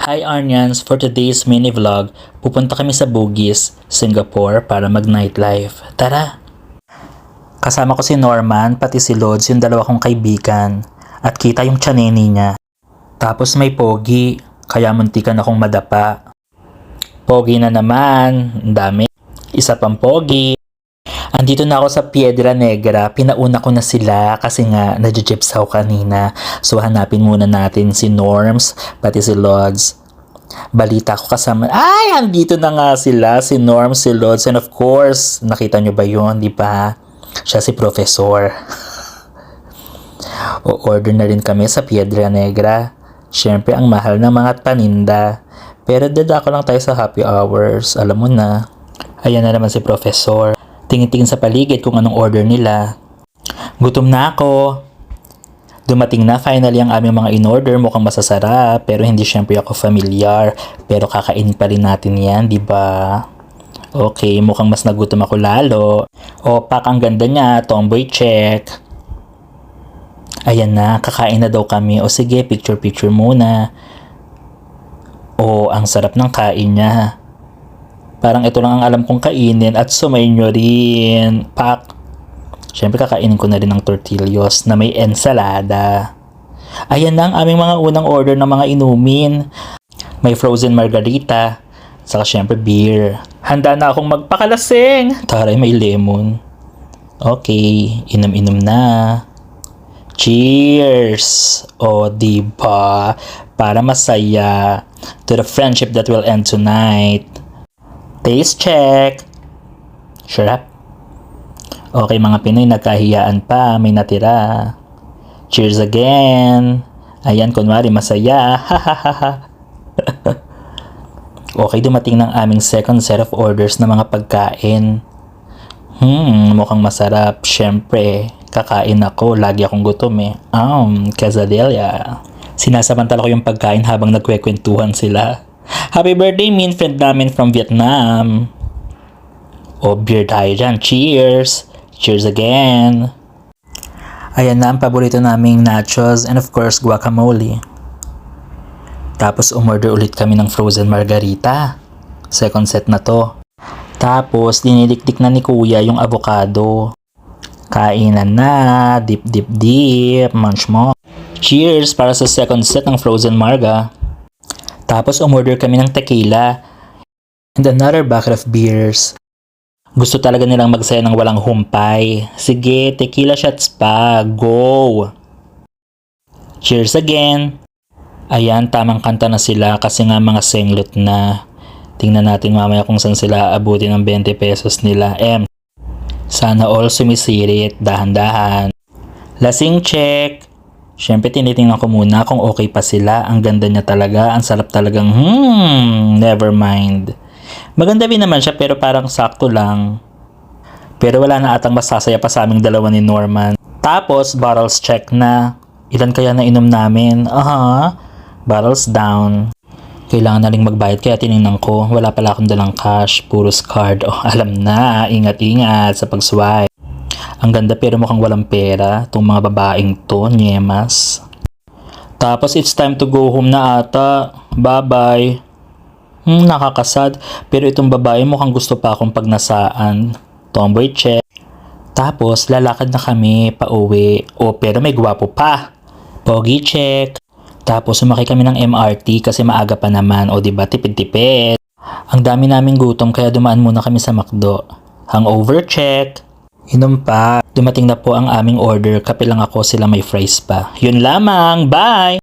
Hi Arnians! For today's mini vlog, pupunta kami sa Bugis, Singapore para mag nightlife. Tara! Kasama ko si Norman, pati si Lods, yung dalawa kong kaibigan. At kita yung tsaneni niya. Tapos may pogi, kaya muntikan akong madapa. Pogi na naman, ang dami. Isa pang pogi. Andito na ako sa Piedra Negra. Pinauna ko na sila kasi nga nadjijips ako kanina. So hanapin muna natin si Norms, pati si Lods. Balita ko kasama. Ay, andito na nga sila. Si Norms, si Lods, and of course, nakita nyo ba yun, di ba? Siya si Professor. o order na rin kami sa Piedra Negra. Siyempre, ang mahal ng mga paninda. Pero dadako lang tayo sa happy hours. Alam mo na. Ayan na naman si Professor. Tingin-tingin sa paligid kung anong order nila. Gutom na ako. Dumating na finally ang aming mga in-order. Mukhang masasarap. Pero hindi syempre ako familiar. Pero kakainin pa rin natin yan, di ba? Okay, mukhang mas nagutom ako lalo. O, pak, ang ganda niya. Tomboy check. Ayan na, kakain na daw kami. O sige, picture-picture muna. O, ang sarap ng kain niya. Parang ito lang ang alam kong kainin at sumay nyo rin. Pak. Siyempre kakainin ko na rin ng tortillos na may ensalada. Ayan na ang aming mga unang order ng mga inumin. May frozen margarita. Saka syempre beer. Handa na akong magpakalasing. Taray may lemon. Okay, inom-inom na. Cheers! O, diba? Para masaya. To the friendship that will end tonight. Taste check. Sure up. Okay mga Pinoy, nagkahiyaan pa. May natira. Cheers again. Ayan, kunwari masaya. okay, dumating ng aming second set of orders na mga pagkain. Hmm, mukhang masarap. Siyempre, kakain ako. Lagi akong gutom eh. Um, quesadilla. Sinasamantala ko yung pagkain habang nagkwekwentuhan sila. Happy birthday, mean friend namin from Vietnam. O, beer tayo dyan. Cheers! Cheers again! Ayan na ang paborito naming nachos and of course guacamole. Tapos umorder ulit kami ng frozen margarita. Second set na to. Tapos diniliktik na ni kuya yung avocado. Kainan na, dip dip dip, munch mo. Cheers para sa second set ng frozen marga. Tapos umorder kami ng tequila and another bucket of beers. Gusto talaga nilang magsaya ng walang humpay. Sige, tequila shots pa. Go! Cheers again! Ayan, tamang kanta na sila kasi nga mga senglot na. Tingnan natin mamaya kung saan sila abutin ng 20 pesos nila. M. Sana all sumisirit, dahan-dahan. Lasing check! Siyempre tinitingnan ko muna kung okay pa sila. Ang ganda niya talaga. Ang sarap talagang hmm, never mind. Maganda din naman siya pero parang sakto lang. Pero wala na atang masasaya pa sa aming dalawa ni Norman. Tapos, bottles check na. Ilan kaya na inom namin? Aha, bottles down. Kailangan na rin magbayad kaya tinignan ko. Wala pala akong dalang cash, puros card. Oh, alam na, ingat-ingat sa pag-swipe. Ang ganda pero mukhang walang pera. Itong mga babaeng to, nyemas. Tapos it's time to go home na ata. Bye-bye. Hmm, nakakasad. Pero itong babae mukhang gusto pa akong pagnasaan. Tomboy check. Tapos lalakad na kami pa uwi. O pero may gwapo pa. Pogi check. Tapos sumakay kami ng MRT kasi maaga pa naman. O diba tipid-tipid. Ang dami naming gutom kaya dumaan muna kami sa McDo. Hangover check. Inom pa. Dumating na po ang aming order. Kape lang ako sila may fries pa. Yun lamang. Bye!